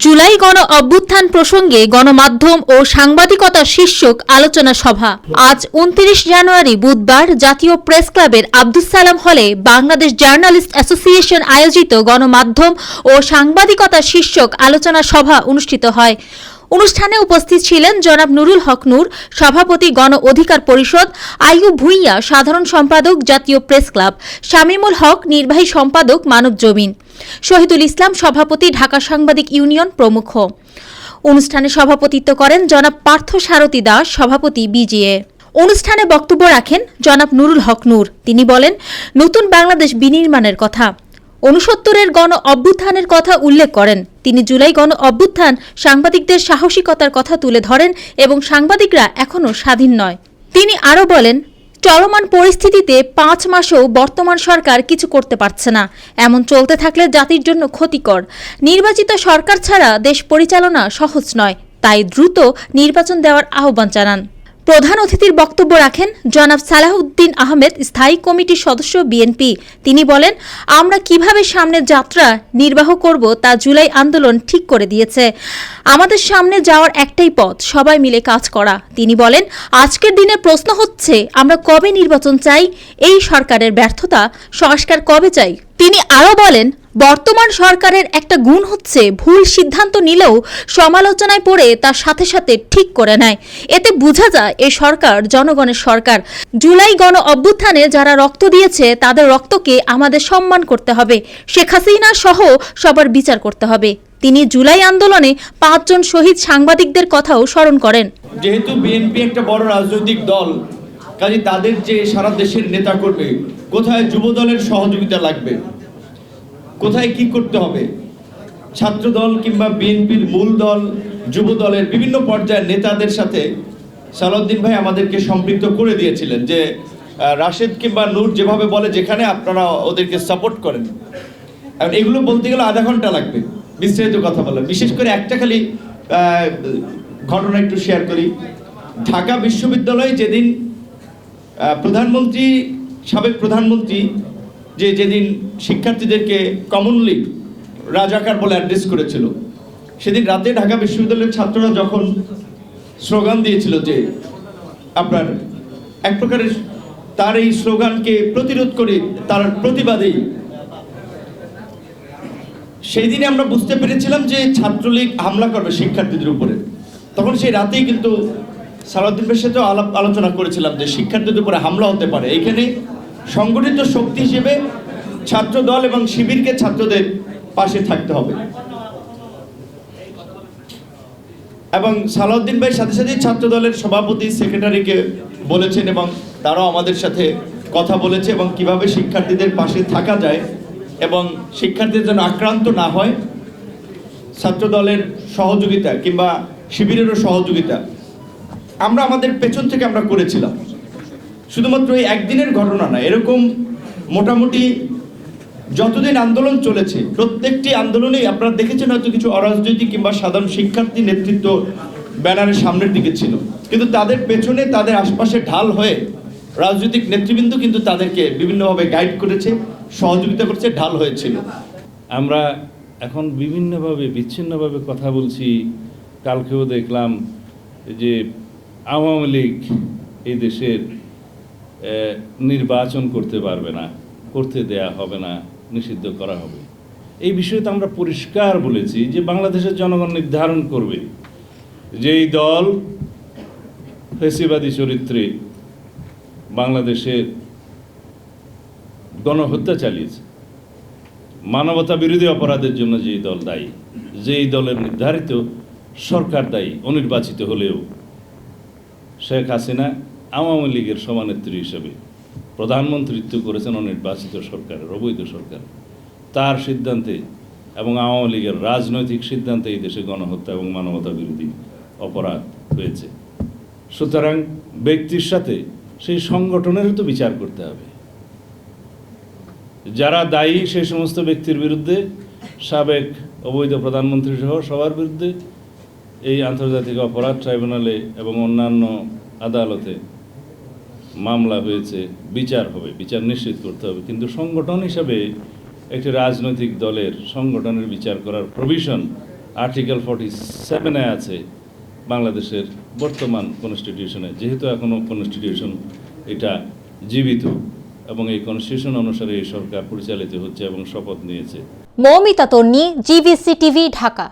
জুলাই গণ অভ্যুত্থান প্রসঙ্গে গণমাধ্যম ও সাংবাদিকতা শীর্ষক আলোচনা সভা। আজ উনত্রিশ জানুয়ারি বুধবার জাতীয় প্রেস ক্লাবের আব্দুল সালাম হলে বাংলাদেশ জার্নালিস্ট অ্যাসোসিয়েশন আয়োজিত গণমাধ্যম ও সাংবাদিকতা শীর্ষক আলোচনা সভা অনুষ্ঠিত হয়। অনুষ্ঠানে উপস্থিত ছিলেন জনাব নুরুল হক নূর, সভাপতি গণ অধিকার পরিষদ, আইয়ুব ভুইয়া, সাধারণ সম্পাদক জাতীয় প্রেস ক্লাব, শামীমুল হক, নির্বাহী সম্পাদক মানব জমিন। শহীদুল ইসলাম সভাপতি, ঢাকা সাংবাদিক ইউনিয়ন প্রমুখ। অনুষ্ঠানে সভাপতিত্ব করেন জনাব পার্থ সারথী দাস, সভাপতি বিজিএ। অনুষ্ঠানে বক্তব্য রাখেন জনাব নুরুল হক নূর। তিনি বলেন, নতুন বাংলাদেশ বিনির্মাণের কথা। অনুসত্তরের গণ অভ্যুত্থানের কথা উল্লেখ করেন। তিনি জুলাই গণ অভ্যুত্থান সাংবাদিকদের সাহসিকতার কথা তুলে ধরেন এবং সাংবাদিকরা এখনও স্বাধীন নয়। তিনি আরও বলেন, চলমান পরিস্থিতিতে পাঁচ মাসেও বর্তমান সরকার কিছু করতে পারছে না। এমন চলতে থাকলে জাতির জন্য ক্ষতিকর। নির্বাচিত সরকার ছাড়া দেশ পরিচালনা সহজ নয়। তাই দ্রুত নির্বাচন দেওয়ার আহ্বান জানান। প্রধান অতিথির বক্তব্য রাখেন জনাব সালাহউদ্দিন আহমেদ, স্থায়ী কমিটির সদস্য বিএনপি। তিনি বলেন, আমরা কীভাবে সামনের যাত্রা নির্বাহ করব তা জুলাই আন্দোলন ঠিক করে দিয়েছে। আমাদের সামনে যাওয়ার একটাই পথ, সবাই মিলে কাজ করা। তিনি বলেন, আজকের দিনে প্রশ্ন হচ্ছে, আমরা কবে নির্বাচন চাই? এই সরকারের ব্যর্থতা, সংস্কার কবে চাই? তিনি আরও বলেন বর্তমান সরকারের একটা গুণ হচ্ছে ভুল সিদ্ধান্ত নিলেও সমালোচনায় পড়ে তার সাথে সাথে ঠিক করে নেয়। এতে বোঝা যায় এই সরকার জনগণের সরকার। জুলাই গণ অভ্যুত্থানে যারা রক্ত দিয়েছে, তাদের রক্তকে আমাদের সম্মান করতে হবে। শেখ হাসিনা সহ সবার বিচার করতে হবে। তিনি জুলাই আন্দোলনে পাঁচজন শহীদ সাংবাদিকদের কথাও স্মরণ করেন। যেহেতু বিএনপি একটা বড় রাজনৈতিক দল কাজে তাদের যে সারা দেশের নেতা করবে কোথায় যুব দলের সহযোগিতা লাগবে? কোথায় কি করতে হবে? ছাত্র দল কিংবা বিএনপির মূল দল, যুব দলের বিভিন্ন পর্যায়ের নেতাদের সাথে সালাউদ্দিন ভাই আমাদেরকে সম্পৃক্ত করে দিয়েছিলেন যে রাশেদ কিংবা নূর যেভাবে বলে যেখানে আপনারা ওদেরকে সাপোর্ট করেন। এখন এগুলো বলতে গেলে আধা ঘণ্টা লাগবে, বিস্তারিত কথা বলা বিশেষ করে একটা খালি ঘটনা একটু শেয়ার করি। ঢাকা বিশ্ববিদ্যালয়ে যেদিন প্রধানমন্ত্রী, সাবেক প্রধানমন্ত্রী যে যেদিন শিক্ষার্থীদেরকে কমনলি রাজাকার বলে অ্যাড্রেস করেছিল, সেদিন রাতে ঢাকা বিশ্ববিদ্যালয়ের ছাত্ররা যখন স্লোগান দিয়েছিল যে আপনার এক প্রকারের তার এই স্লোগানকে প্রতিরোধ করে তার প্রতিবাদেই সেই দিনে আমরা বুঝতে পেরেছিলাম যে ছাত্রলীগ হামলা করবে শিক্ষার্থীদের উপরে। তখন সেই রাতেই কিন্তু সালাউদ্দিন সাথেও আলাপ আলোচনা করেছিলাম যে শিক্ষার্থীদের উপরে হামলা হতে পারে। এইখানে সংগঠিত শক্তি হিসেবে ছাত্র দল এবং শিবিরকে ছাত্রদের পাশে থাকতে হবে। এবং সালাউদ্দিন ভাই সাথে সাথে ছাত্র দলের সভাপতি, সেক্রেটারিকে বলেছেন এবং তারাও আমাদের সাথে কথা বলেছে এবং কীভাবে শিক্ষার্থীদের পাশে থাকা যায় এবং শিক্ষার্থীদের যেন আক্রান্ত না হয় ছাত্র দলের সহযোগিতা কিংবা শিবিরেরও সহযোগিতা। আমরা আমাদের পেছন থেকে আমরা করেছিলাম। শুধুমাত্র এই একদিনের ঘটনা না, এরকম মোটামুটি যতদিন আন্দোলন চলেছে, প্রত্যেকটি আন্দোলনেই আপনারা দেখেছেন হয়তো কিছু অরাজনৈতিক কিংবা সাধারণ শিক্ষার্থী নেতৃত্ব ব্যানারের সামনের দিকে ছিল। কিন্তু তাদের পেছনে তাদের আশপাশে ঢাল হয়ে রাজনৈতিক নেতৃবৃন্দ কিন্তু তাদেরকে বিভিন্নভাবে গাইড করেছে, সহযোগিতা করেছে, ঢাল হয়েছিল। আমরা এখন বিভিন্নভাবে, বিচ্ছিন্নভাবে কথা বলছি। কালকেও দেখলাম যে আওয়ামী লীগ এই দেশের নির্বাচন করতে পারবে না, করতে দেয়া হবে না, নিষিদ্ধ করা হবে। এই বিষয়ে তো আমরা পরিষ্কার বলেছি যে বাংলাদেশের জনগণ নির্ধারণ করবে যেই দল ফেসিবাদী চরিত্রে বাংলাদেশের গণহত্যা চালিয়েছে, মানবতা বিরোধী অপরাধের জন্য যেই দল দায়ী, যেই দলের নির্ধারিত সরকার দায়ী, অনির্বাচিত হলেও শেখ হাসিনা আওয়ামী লীগের সমানেত্রী হিসেবে প্রধানমন্ত্রীত্ব করেছেন অনির্বাচিত সরকারের, অবৈধ সরকার তার সিদ্ধান্তে এবং আওয়ামী লীগের রাজনৈতিক সিদ্ধান্তে এই দেশে গণহত্যা এবং মানবতা বিরোধী অপরাধ হয়েছে। সুতরাং ব্যক্তির সাথে সেই সংগঠনেরও তো বিচার করতে হবে। যারা দায়ী সেই সমস্ত ব্যক্তির বিরুদ্ধে, সাবেক অবৈধ প্রধানমন্ত্রী সহ সবার বিরুদ্ধে এই আন্তর্জাতিক অপরাধ ট্রাইব্যুনালে এবং অন্যান্য আদালতে মামলা হয়েছে, বিচার হবে, বিচার নিশ্চিত করতে হবে। কিন্তু সংগঠন হিসাবে একটি রাজনৈতিক দলের সংগঠনের বিচার করার প্রভিশন আর্টিকেল ফর্টি সেভেনে আছে বাংলাদেশের বর্তমান কনস্টিটিউশনে যেহেতু এখনও কনস্টিটিউশন এটা জীবিত এবং এই কনস্টিটিউশন অনুসারে এই সরকার পরিচালিত হচ্ছে এবং শপথ নিয়েছে। Moumita Tonni GBC TV Dhaka.